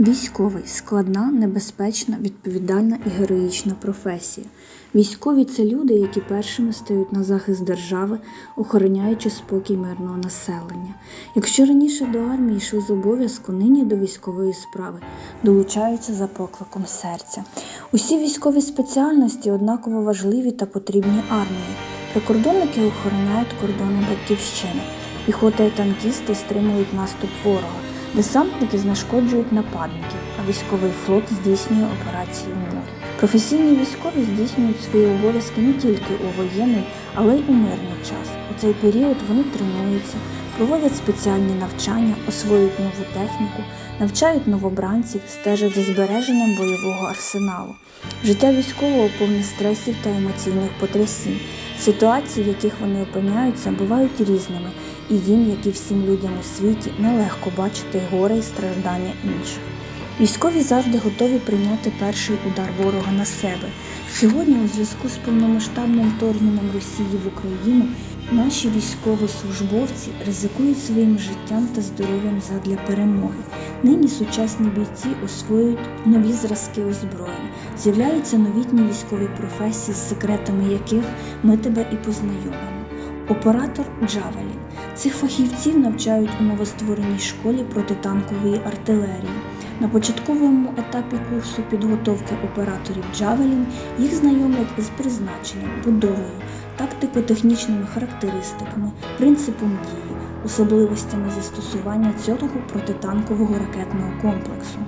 Військовий складна, небезпечна, відповідальна і героїчна професія. Військові це люди, які першими стають на захист держави, охороняючи спокій мирного населення. Якщо раніше до армії йшли з обов'язку, нині до військової справи долучаються за покликом серця. Усі військові спеціальності однаково важливі та потрібні армії. Прикордонники охороняють кордони батьківщини. Піхота і танкісти стримують наступ ворога. Десантники знешкоджують нападників, а військовий флот здійснює операції в морі. Професійні військові здійснюють свої обов'язки не тільки у воєнний, але й у мирний час. У цей період вони тренуються, проводять спеціальні навчання, освоюють нову техніку, навчають новобранців, стежать за збереженням бойового арсеналу. Життя військового повне стресів та емоційних потрясінь. Ситуації, в яких вони опиняються, бувають різними, і їм, як і всім людям у світі, нелегко бачити горе і страждання інших. Військові завжди готові прийняти перший удар ворога на себе. Сьогодні, у зв'язку з повномасштабним вторгненням Росії в Україну, наші військовослужбовці ризикують своїм життям та здоров'ям задля перемоги. Нині сучасні бійці освоюють нові зразки озброєння, з'являються новітні військові професії, з секретами яких ми тебе і познайомимо. Оператор Джавелін. Цих фахівців навчають у новоствореній школі протитанкової артилерії. На початковому етапі курсу підготовки операторів Джавелін їх знайомлять із призначенням, будовою, тактико-технічними характеристиками, принципом дії, особливостями застосування цього протитанкового ракетного комплексу.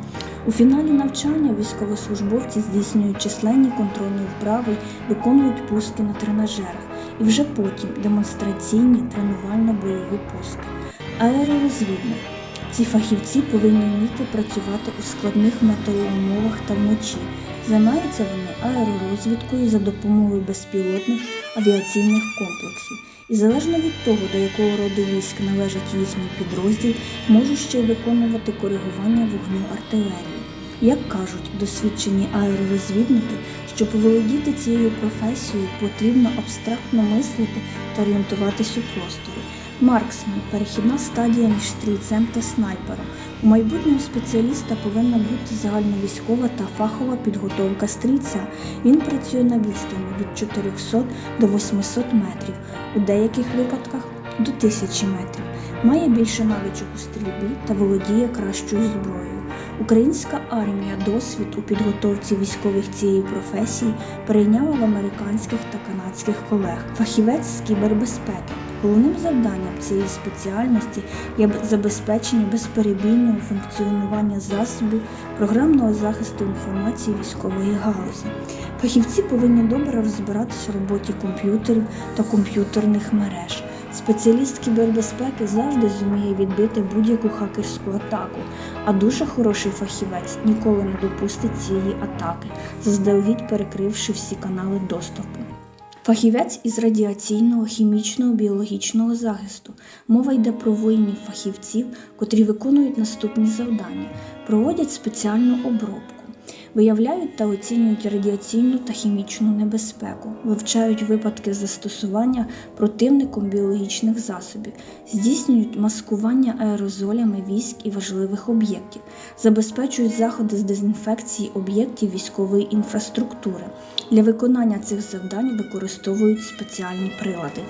У фіналі навчання військовослужбовці здійснюють численні контрольні вправи, виконують пуски на тренажерах і вже потім демонстраційні тренувально-бойові пуски. Аеророзвідник. Ці фахівці повинні вміти працювати у складних метеоумовах та вночі. Займаються вони аеророзвідкою за допомогою безпілотних авіаційних комплексів. І залежно від того, до якого роду військ належить їхній підрозділ, можуть ще й виконувати коригування вогню артилерії. Як кажуть досвідчені аеророзвідники, щоб володіти цією професією, потрібно абстрактно мислити та орієнтуватись у просторі. Марксмен перехідна стадія між стрільцем та снайпером. У майбутнього спеціаліста повинна бути загальновійськова та фахова підготовка стрільця. Він працює на відстані від 400 до 800 метрів, у деяких випадках до 1000 метрів. Має більше навичок у стрільбі та володіє кращою зброєю. Українська армія досвід у підготовці військових цієї професії перейняла в американських та канадських колег. Фахівець з кібербезпеки. Головним завданням цієї спеціальності є забезпечення безперебійного функціонування засобів програмного захисту інформації військової галузі. Фахівці повинні добре розбиратися в роботі комп'ютерів та комп'ютерних мереж. Спеціаліст кібербезпеки завжди зуміє відбити будь-яку хакерську атаку, а дуже хороший фахівець ніколи не допустить цієї атаки, заздалегідь перекривши всі канали доступу. Фахівець із радіаційного, хімічного, біологічного захисту. Мова йде про воїнів фахівців, котрі виконують наступні завдання, проводять спеціальну обробку, виявляють та оцінюють радіаційну та хімічну небезпеку, вивчають випадки застосування противником біологічних засобів, здійснюють маскування аерозолями військ і важливих об'єктів, забезпечують заходи з дезінфекції об'єктів військової інфраструктури. Для виконання цих завдань використовують спеціальні прилади.